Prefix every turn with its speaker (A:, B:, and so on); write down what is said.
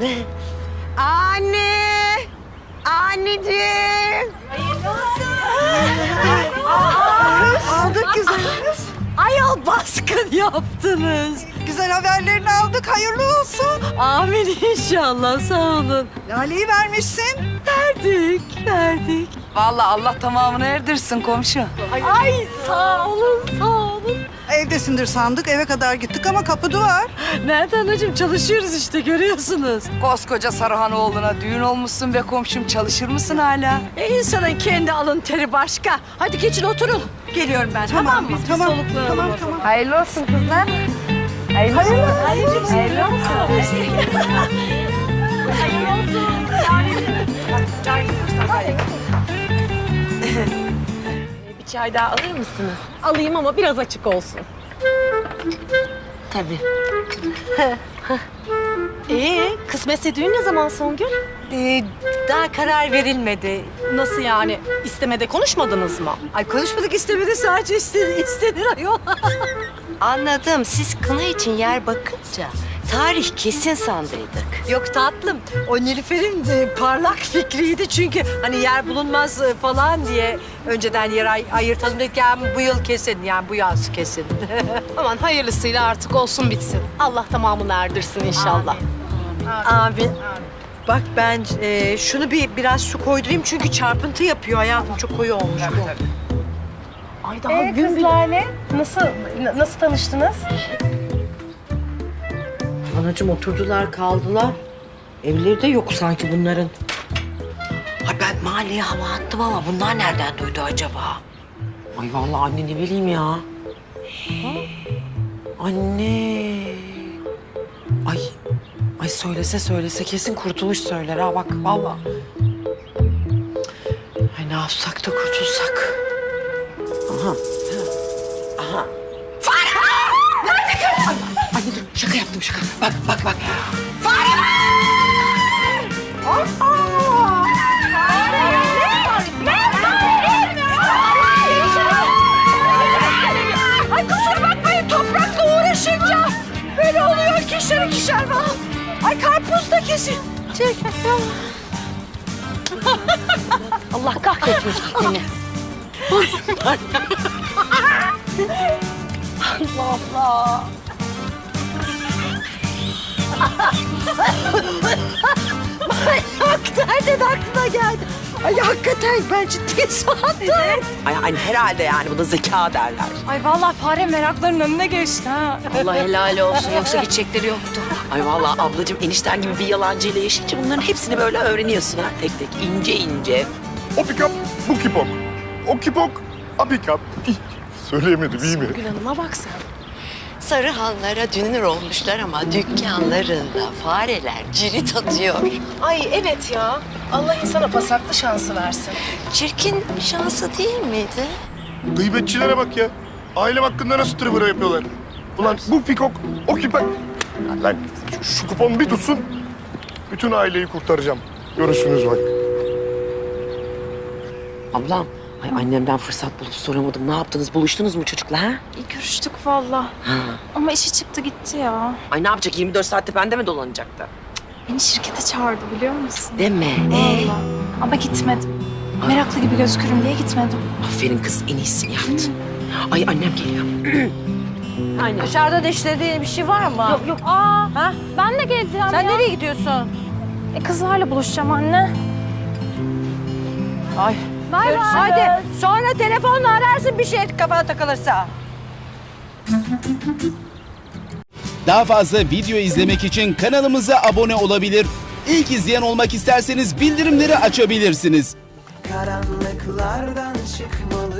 A: Anne! Anneciğim!
B: Aldık güzelimiz.
A: Ayol baskın yaptınız.
B: Güzel haberlerini aldık. Hayırlı olsun.
A: Amin inşallah sağ olun.
B: Lale'yi vermişsin.
A: Verdik, verdik.
C: Vallahi Allah tamamını erdirsin komşu.
A: Ay sağ olun, sağ olun.
B: Evdesindir sandık. Eve kadar gittik ama kapı duvar.
A: Nerede anacığım çalışıyoruz işte görüyorsunuz.
C: Koskoca Sarıhanoğlu'na düğün olmuşsun be komşum. Çalışır mısın hala?
A: E insanın kendi alın teri başka. Hadi geçin oturun. Geliyorum ben. Tamam, biz
B: tamam,
A: bir soluklanalım.
B: tamam,
A: o zaman.
B: tamam.
C: Hayırlı olsun kızlar. Hayırlı olsun. Hayırlı olsun.
A: Bir çay daha alır mısınız? Alayım ama biraz açık olsun. Tabii. Ee, kısmetse düğün ne zaman Songül?
D: Ee, daha karar verilmedi.
A: Nasıl yani? İstemede konuşmadınız mı?
D: Ay konuşmadık istemedi sadece istedi, istenir ayol. Anladım. Siz kına için yer bakınca tarih kesin sandıydık. Yok tatlım. O Nilüfer'in e, parlak fikriydi çünkü hani yer bulunmaz e, falan diye önceden yer ay- ayırtalım dedik. Yani bu yıl kesin yani bu yaz kesin.
A: Aman hayırlısıyla artık olsun bitsin. Allah tamamını erdirsin inşallah.
D: Abi. Bak ben e, şunu bir biraz su koydurayım çünkü çarpıntı yapıyor hayatım çok koyu olmuş bu.
A: Ay daha gün bile...
E: Nasıl nasıl tanıştınız?
D: Anacığım oturdular kaldılar. Evleri de yok sanki bunların. Ay ben mahalleye hava attım ama bunlar nereden duydu acaba?
F: Ay vallahi anne ne bileyim ya. Anne. Ay. Ay söylese söylese kesin kurtuluş söyler ha bak vallahi. Ay ne yapsak da kurtulsak. Aha. Aha. Şaka yaptım şaka. Bak bak bak.
A: Ay kusura bakmayın toprakla uğraşınca böyle oluyor kişer kişer falan. Ay karpuz da kesin. Çek.
D: Allah kahretmesin seni.
A: Nereden aklına geldi? Ay hakikaten ben ciddi sandım.
F: Ay hani herhalde yani bu da zeka derler.
E: Ay vallahi fare merakların önüne geçti ha.
D: Allah helal olsun yoksa gidecekleri yoktu.
F: Ay vallahi ablacığım enişten gibi bir yalancıyla yaşayınca bunların hepsini böyle öğreniyorsun ha tek tek ince ince.
G: O pikap, bu kipok. O kipok, a pikap. Söyleyemedim iyi mi?
E: Gül Hanım'a bak sen.
D: Sarıhanlara dünür olmuşlar ama dükkanlarında fareler cirit atıyor.
E: Ay evet ya. Allah insana pasaklı şansı versin.
D: Çirkin şansı değil miydi?
G: Gıybetçilere bak ya. Ailem hakkında nasıl tırvıra yapıyorlar. Ulan bu pikok, o kipok. Lan şu, şu kupon bir tutsun. Bütün aileyi kurtaracağım. Görürsünüz bak.
F: Ablam ay annemden fırsat bulup soramadım. Ne yaptınız? Buluştunuz mu çocukla ha?
E: İyi görüştük vallahi. Ama işi çıktı gitti ya.
F: Ay ne yapacak? 24 saatte bende mi dolanacaktı?
E: Beni şirkete çağırdı biliyor musun?
F: Deme. Ee?
E: Ama gitmedim. Meraklı gibi gözükürüm diye gitmedim.
F: Aferin kız en iyisini yaptın. Ay annem geliyor.
D: Dışarıda dişlediğin bir şey var mı?
E: Yok yok. Aa, ha? ben de geleceğim
D: Sen
E: ya.
D: nereye gidiyorsun?
E: E, kızlarla buluşacağım anne.
D: Ay.
E: Bay bay.
D: Hadi sonra telefonla ararsın bir şey kafana takılırsa.
H: Daha fazla video izlemek için kanalımıza abone olabilir. İlk izleyen olmak isterseniz bildirimleri açabilirsiniz.
I: karanlıklardan çıkmalı